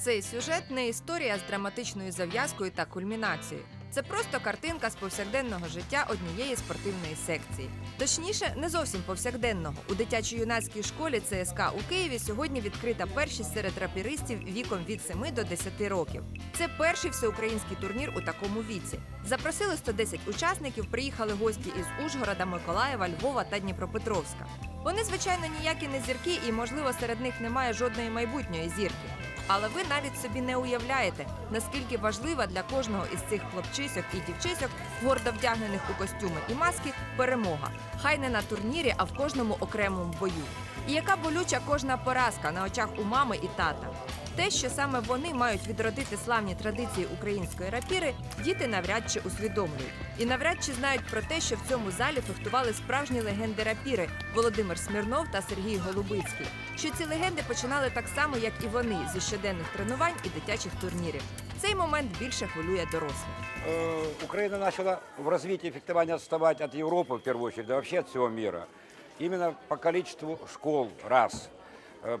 Цей сюжет не історія з драматичною зав'язкою та кульмінацією. Це просто картинка з повсякденного життя однієї спортивної секції. Точніше, не зовсім повсякденного. У дитячо-юнацькій школі ЦСКА у Києві сьогодні відкрита першість серед рапіристів віком від 7 до 10 років. Це перший всеукраїнський турнір у такому віці. Запросили 110 учасників, приїхали гості із Ужгорода, Миколаєва, Львова та Дніпропетровська. Вони, звичайно, ніякі не зірки, і, можливо, серед них немає жодної майбутньої зірки. Але ви навіть собі не уявляєте, наскільки важлива для кожного із цих хлопчисьок і дівчисьок, гордо вдягнених у костюми і маски, перемога. Хай не на турнірі, а в кожному окремому бою. І яка болюча кожна поразка на очах у мами і тата. Те, що саме вони мають відродити славні традиції української рапіри, діти навряд чи усвідомлюють. І навряд чи знають про те, що в цьому залі фехтували справжні легенди рапіри Володимир Смірнов та Сергій Голубицький. Що ці легенди починали так само, як і вони, зі щоденних тренувань і дитячих турнірів. Цей момент більше хвилює дорослих. Э, Украина начала в развитии фехтования отставать от Европы, в первую очередь, да вообще от всего мира. Именно по количеству школ, раз, Э,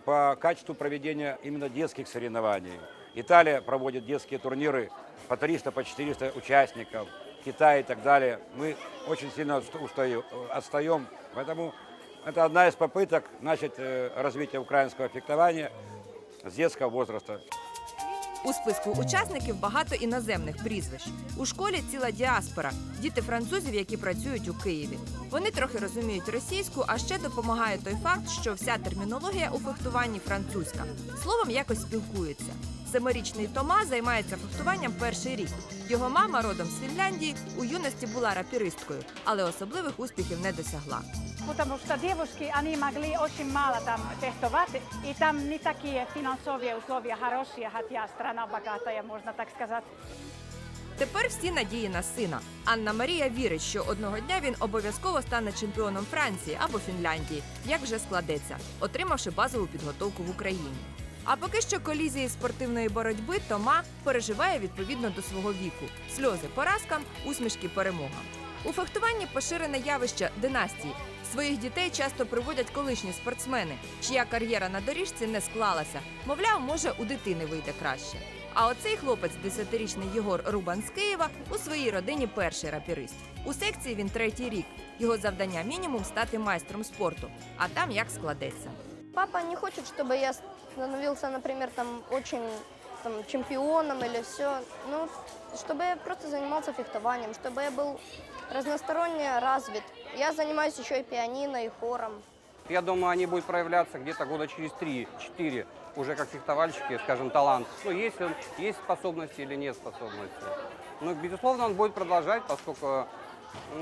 по качеству проведения именно детских соревнований. Италия проводит детские турниры по 300, по 400 участников, Китай и так далее. Мы очень сильно отста- устаю- э, отстаем, поэтому это одна из попыток начать э, развитие украинского фехтования с детского возраста. У списку учасників багато іноземних прізвищ. У школі ціла діаспора, діти французів, які працюють у Києві. Вони трохи розуміють російську, а ще допомагає той факт, що вся термінологія у фехтуванні французька. Словом, якось спілкуються. Семирічний Тома займається фехтуванням перший рік. Його мама, родом з Фінляндії, у юності була рапіристкою, але особливих успіхів не досягла. Потому что девушки, они могли очень мало там фехтовать, и там не такие финансовые условия хорошие, хотя страна богатая, можно так сказать. Тепер всі надії на сина. Анна Марія вірить, що одного дня він обов'язково стане чемпіоном Франції або Фінляндії, як вже складеться, отримавши базову підготовку в Україні. А поки що колізії спортивної боротьби Тома переживає відповідно до свого віку: сльози поразкам, усмішки перемогам. У фехтуванні поширене явище династії. Своїх дітей часто приводять колишні спортсмени, чия кар'єра на доріжці не склалася. Мовляв, може, у дитини вийде краще. А оцей хлопець, 10-річний Єгор Рубан з Києва, у своїй родині перший рапірист. У секції він третій рік. Його завдання мінімум стати майстром спорту, а там як складеться Папа не хочет, чтобы я становился, например, там очень там, чемпионом или все. Ну, чтобы я просто занимался фехтованием, чтобы я был разносторонне развит. Я занимаюсь еще и пианино, и хором. Я думаю, они будут проявляться где-то года через 3-4, уже как фехтовальщики, скажем, талант. Ну, есть, он, есть способности или нет способности. Ну, безусловно, он будет продолжать, поскольку,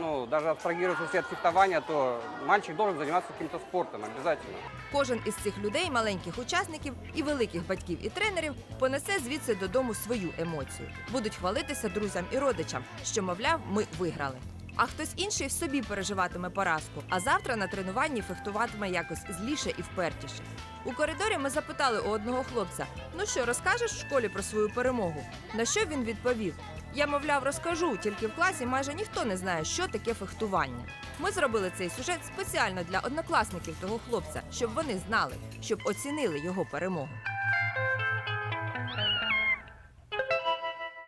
ну, даже абстрагируясь все от то мальчик должен заниматься каким-то спортом обязательно. Кожен із цих людей, маленьких учасників і великих батьків і тренерів, понесе звідси додому свою емоцію. Будуть хвалитися друзям і родичам, що, мовляв, ми виграли. А хтось інший собі переживатиме поразку, а завтра на тренуванні фехтуватиме якось зліше і впертіше. У коридорі ми запитали у одного хлопця: ну що, розкажеш в школі про свою перемогу? На що він відповів? Я, мовляв, розкажу, тільки в класі майже ніхто не знає, що таке фехтування. Ми зробили цей сюжет спеціально для однокласників того хлопця, щоб вони знали, щоб оцінили його перемогу.